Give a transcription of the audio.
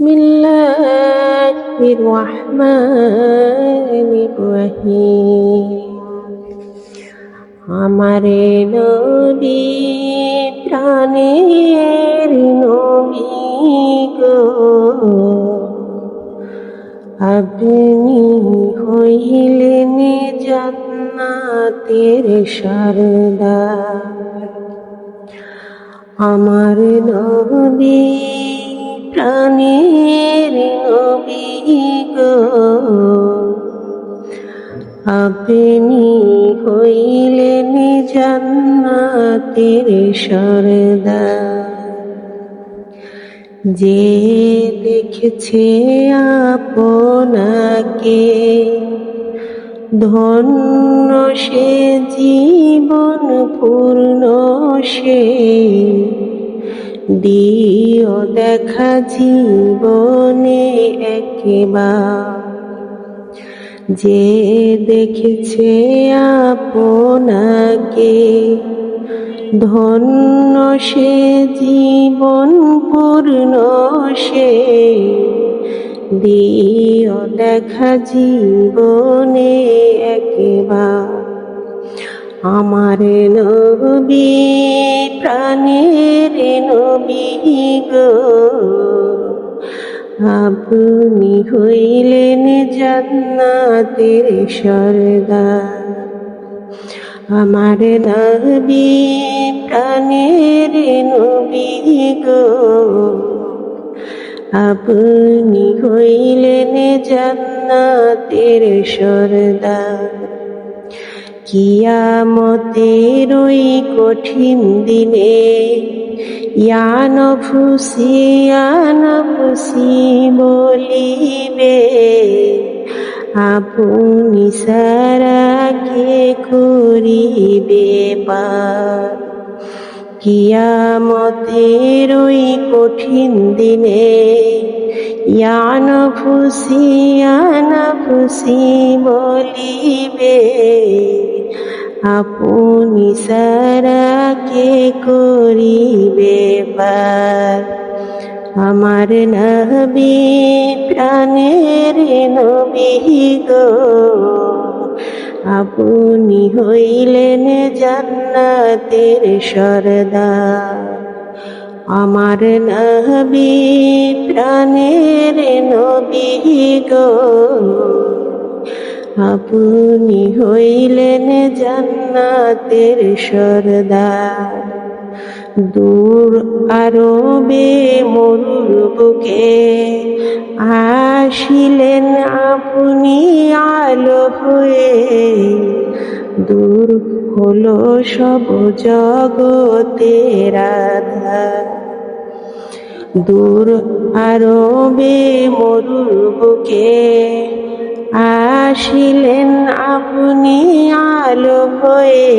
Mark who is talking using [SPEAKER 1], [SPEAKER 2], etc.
[SPEAKER 1] بسم الله الرحمن الرحيم আমারে নবী প্রাণের নবী গো আপনি হইলেন জান্নাতের সরদার আমার নবী প্রাণের নবী গো। আপনি হইলেন জান্নাতের সরদার। যে দেখেছে আপনাকে, ধন্য সে, জীবন পূর্ণ সে। দিও দেখা জীবনে একবার। যে দেখেছে আপনাকে, ধন্য সে জীবন পূর্ণ সে। দিও দেখা জীবনে একবার। আমার নবী, প্রাণের নবী গো। আপনি হইলেন জান্নাতের সরদার। আমার নবী, প্রাণের নবী গো। আপনি হইলেন জান্নাতের সরদার। কিয়ামতের ওই কঠিন দিনে, ইয়ান ফুসি ইয়ান ফুসি বলিবে, আপনি সারা কে করিবে পার কিয়ামতের ওই কঠিন দিনে, ইয়ান ফুসি ইয়ান ফুসি বলিবে আপনি সারা কে করিবে পার? আমার নবী প্রাণের নবী গো, আপনি হইলেন জান্নাতের সরদার। আমার নবী প্রাণের নবী গো আপনি হইলেন জান্নাতের সরদার। দূর আরবে মরুর বুকে আসিলেন আপনি আলো হয়ে। দূর হলো সব জগতের আধার দূর আরবে মরুর বুকে আসিলেন আপনি আলো হয়ে।